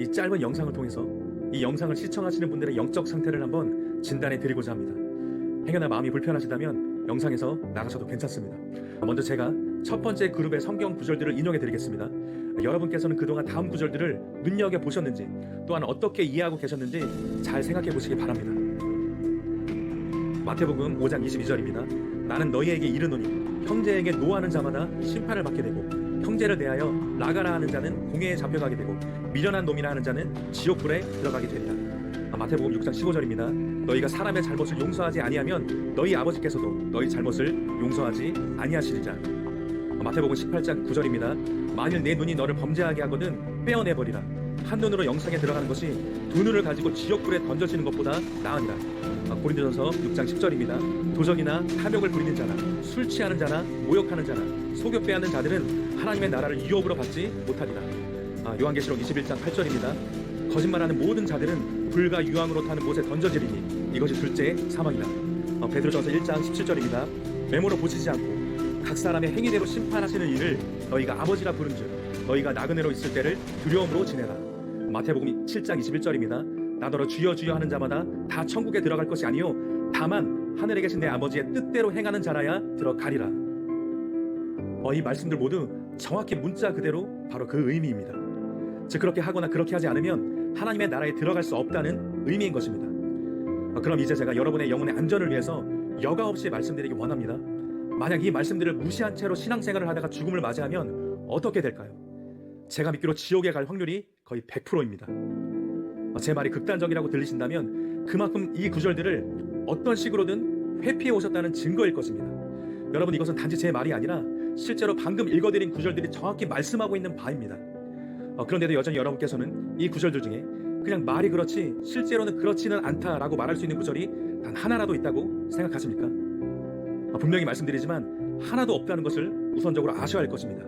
이 짧은 영상을 통해서 이 영상을 시청하시는 분들의 영적 상태를 한번 진단해 드리고자 합니다. 행여나 마음이 불편하시다면 영상에서 나가셔도 괜찮습니다. 먼저 제가 첫 번째 그룹의 성경 구절들을 인용해 드리겠습니다. 여러분께서는 그동안 다음 구절들을 눈여겨 보셨는지 또한 어떻게 이해하고 계셨는지 잘 생각해 보시기 바랍니다. 마태복음 5장 22절입니다. 나는 너희에게 이르노니 형제에게 노하는 자마다 심판을 받게 되고 형제를 대하여 나가라 하는 자는 공회에 잡혀가게 되고 미련한 놈이라 하는 자는 지옥불에 들어가게 되리라. 아, 마태복음 6장 15절입니다. 너희가 사람의 잘못을 용서하지 아니하면 너희 아버지께서도 너희 잘못을 용서하지 아니하시리라. 아, 마태복음 18장 9절입니다. 만일 내 눈이 너를 범죄하게 하거든 빼어내 버리라. 한 눈으로 영상에 들어가는 것이 두 눈을 가지고 지옥불에 던져지는 것보다 나으니라. 아, 고린도전서 6장 10절입니다. 도적이나 탐욕을 부리는 자나 술 취하는 자나 모욕하는 자나 속여 빼앗는 자들은 하나님의 나라를 유업으로 받지 못하리라. 아, 요한계시록 21장 8절입니다. 거짓말하는 모든 자들은 불과 유황으로 타는 못에 던져지리니 이것이 둘째 사망이라. 어, 베드로전서 1장 17절입니다. 메모로 보시지 않고 각 사람의 행위대로 심판하시는 일을 너희가 아버지라 부른즉 너희가 나그네로 있을 때를 두려움으로 지내라. 마태복음 7장 21절입니다. 나더러 주여 주여 하는 자마다 다 천국에 들어갈 것이 아니요 다만 하늘에 계신 내 아버지의 뜻대로 행하는 자라야 들어가리라. 어, 이 말씀들 모두 정확히 문자 그대로 바로 그 의미입니다. 즉 그렇게 하거나 그렇게 하지 않으면 하나님의 나라에 들어갈 수 없다는 의미인 것입니다. 어, 그럼 이제 제가 여러분의 영혼의 안전을 위해서 여과 없이 말씀드리기 원합니다. 만약 이 말씀들을 무시한 채로 신앙생활을 하다가 죽음을 맞이하면 어떻게 될까요? 제가 믿기로 지옥에 갈 확률이 거의 100%입니다. 어, 제 말이 극단적이라고 들리신다면 그만큼 이 구절들을 어떤 식으로든 회피해 오셨다는 증거일 것입니다. 여러분 이것은 단지 제 말이 아니라 실제로 방금 읽어드린 구절들이 정확히 말씀하고 있는 바입니다. 어, 그런데도 여전히 여러분께서는 이 구절들 중에 그냥 말이 그렇지 실제로는 그렇지는 않다라고 말할 수 있는 구절이 단 하나라도 있다고 생각하십니까? 어, 분명히 말씀드리지만 하나도 없다는 것을 우선적으로 아셔야 할 것입니다.